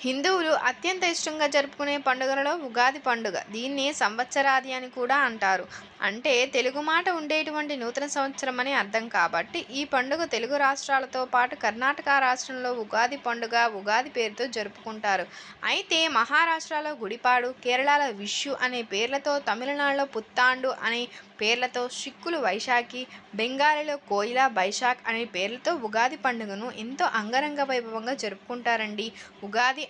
హిందువులు అత్యంత ఇష్టంగా జరుపుకునే పండుగలలో ఉగాది పండుగ. దీన్ని సంవత్సరాది అని కూడా అంటారు. అంటే తెలుగు మాట ఉండేటువంటి నూతన సంవత్సరం అని అర్థం కాబట్టి ఈ పండుగ తెలుగు రాష్ట్రాలతో పాటు కర్ణాటక రాష్ట్రంలో ఉగాది పండుగ ఉగాది పేరుతో జరుపుకుంటారు. అయితే మహారాష్ట్రలో గుడిపాడు కేరళలో విషు అనే పేర్లతో తమిళనాడులో పుత్తాండు అనే పేర్లతో సిక్కులు వైశాఖి బెంగాలీలో కోయిలా బైశాఖ్ అనే పేర్లతో ఉగాది పండుగను ఎంతో అంగరంగ వైభవంగా జరుపుకుంటారండి. ఉగాది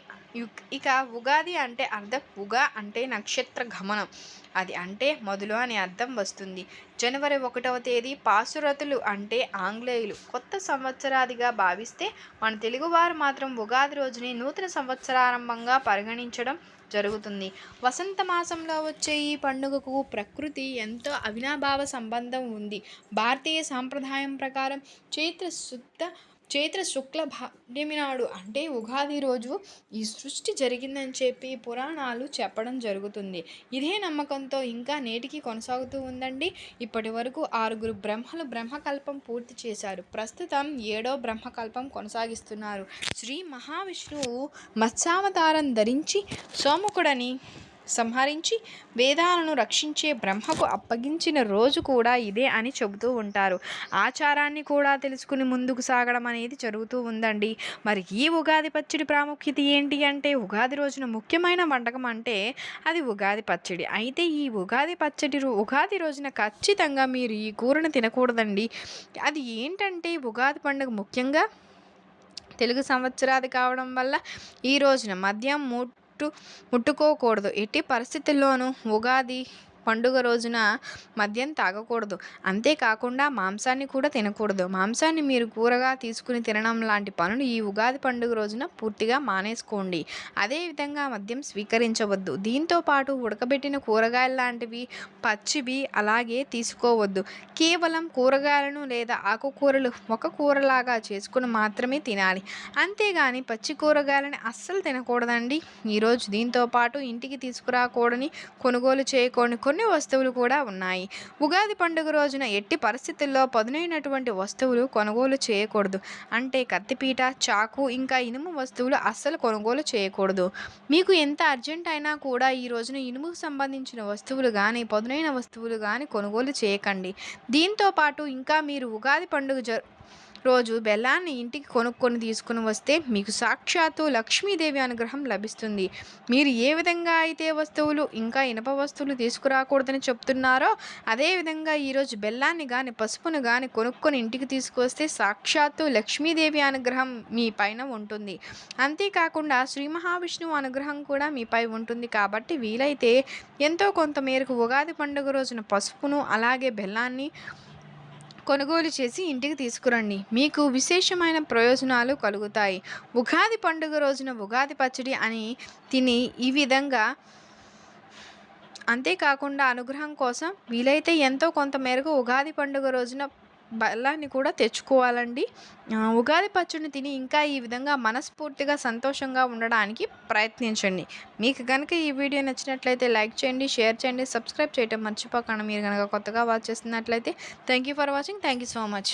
ఇక ఉగాది అంటే అర్థం ఉగా అంటే నక్షత్ర గమనం. అది అంటే మొదలు అని అర్థం వస్తుంది. జనవరి ఒకటవ తేదీ పాసురతులు అంటే ఆంగ్లేయులు. కొత్త సంవత్సరాదిగా భావిస్తే మన తెలుగువారు మాత్రం ఉగాది రోజుని నూతన సంవత్సరారంభంగా పరిగణించడం జరుగుతుంది. వసంత మాసంలో వచ్చే ఈ పండుగకు ప్రకృతి ఎంతో అవినాభావ సంబంధం ఉంది. భారతీయ సాంప్రదాయం ప్రకారం చైత్ర శుద్ధ చైత్ర శుక్ల భాగ్యమి నాడు అంటే ఉగాది రోజు ఈ సృష్టి జరిగిందని చెప్పి పురాణాలు చెప్పడం జరుగుతుంది. ఇదే నమ్మకంతో ఇంకా నేటికి కొనసాగుతూ ఉందండి. ఇప్పటి వరకు ఆరుగురు బ్రహ్మలు బ్రహ్మకల్పం పూర్తి చేశారు. ప్రస్తుతం ఏడో బ్రహ్మకల్పం కొనసాగిస్తున్నారు. శ్రీ మహావిష్ణువు మత్స్యావతారం ధరించి సోముకుడని సంహరించి వేదాలను రక్షించే బ్రహ్మకు అప్పగించిన రోజు కూడా ఇదే అని చెబుతూ ఉంటారు. ఆచారాన్ని కూడా తెలుసుకుని ముందుకు సాగడం అనేది జరుగుతూ ఉందండి. మరి ఈ ఉగాది పచ్చడి ప్రాముఖ్యత ఏంటి అంటే ఉగాది రోజున ముఖ్యమైన వంటకం అంటే అది ఉగాది పచ్చడి. అయితే ఈ ఉగాది పచ్చడి ఉగాది రోజున ఖచ్చితంగా మీరు ఈ కూరను తినకూడదండి. అది ఏంటంటే ఉగాది పండుగ ముఖ్యంగా తెలుగు సంవత్సరాది కావడం వల్ల ఈ రోజున మద్యం ముట్టు ముట్టుకోకూడదు. ఎట్టి పరిస్థితుల్లోనూ ఉగాది పండుగ రోజున మద్యం తాగకూడదు. అంతేకాకుండా మాంసాన్ని కూడా తినకూడదు. మాంసాన్ని మీరు కూరగా తీసుకుని తినడం లాంటి పనులు ఈ ఉగాది పండుగ రోజున పూర్తిగా మానేసుకోండి. అదేవిధంగా మద్యం స్వీకరించవద్దు. దీంతో పాటు ఉడకబెట్టిన కూరగాయలు లాంటివి పచ్చివి అలాగే తీసుకోవద్దు. కేవలం కూరగాయలను లేదా ఆకుకూరలు ఒక కూరలాగా చేసుకుని మాత్రమే తినాలి. అంతేగాని పచ్చి కూరగాయలని అస్సలు తినకూడదండి. ఈరోజు దీంతో పాటు ఇంటికి తీసుకురాకూడని కొనుగోలు చేయకూడని కొన్ని వస్తువులు కూడా ఉన్నాయి. ఉగాది పండుగ రోజున ఎట్టి పరిస్థితుల్లో పదునైనటువంటి వస్తువులు కొనుగోలు చేయకూడదు. అంటే కత్తిపీట చాకు ఇంకా ఇనుము వస్తువులు అస్సలు కొనుగోలు చేయకూడదు. మీకు ఎంత అర్జెంట్ అయినా కూడా ఈ రోజున ఇనుముకు సంబంధించిన వస్తువులు కానీ పదునైన వస్తువులు కానీ కొనుగోలు చేయకండి. దీంతో పాటు ఇంకా మీరు ఉగాది పండుగ జ రోజు బెల్లాన్ని ఇంటికి కొనుక్కొని తీసుకుని వస్తే మీకు సాక్షాత్తు లక్ష్మీదేవి అనుగ్రహం లభిస్తుంది. మీరు ఏ విధంగా అయితే వస్తువులు ఇంకా ఇనప వస్తువులు తీసుకురాకూడదని చెప్తున్నారో అదేవిధంగా ఈరోజు బెల్లాన్ని కానీ పసుపును కానీ కొనుక్కొని ఇంటికి తీసుకువస్తే సాక్షాత్తు లక్ష్మీదేవి అనుగ్రహం మీ పైన ఉంటుంది. అంతేకాకుండా శ్రీ మహావిష్ణువు అనుగ్రహం కూడా మీపై ఉంటుంది. కాబట్టి వీలైతే ఎంతో కొంత మేరకు ఉగాది పండుగ రోజున పసుపును అలాగే బెల్లాన్ని కొనుగోలు చేసి ఇంటికి తీసుకురండి. మీకు విశేషమైన ప్రయోజనాలు కలుగుతాయి. ఉగాది పండుగ రోజున ఉగాది పచ్చడి అని తిని ఈ విధంగా అంతేకాకుండా అనుగ్రహం కోసం వీలైతే ఎంతో కొంత మేరకు ఉగాది పండుగ రోజున బలాన్ని కూడా తెచ్చుకోవాలండి. ఉగాది పచ్చడిని తిని ఇంకా ఈ విధంగా మనస్ఫూర్తిగా సంతోషంగా ఉండడానికి ప్రయత్నించండి. మీకు కనుక ఈ వీడియో నచ్చినట్లయితే లైక్ చేయండి షేర్ చేయండి సబ్స్క్రైబ్ చేయటం మర్చిపోకండి. మీరు కనుక కొత్తగా వాచ్ చేస్తున్నట్లయితే thank you for watching. Thank you so much.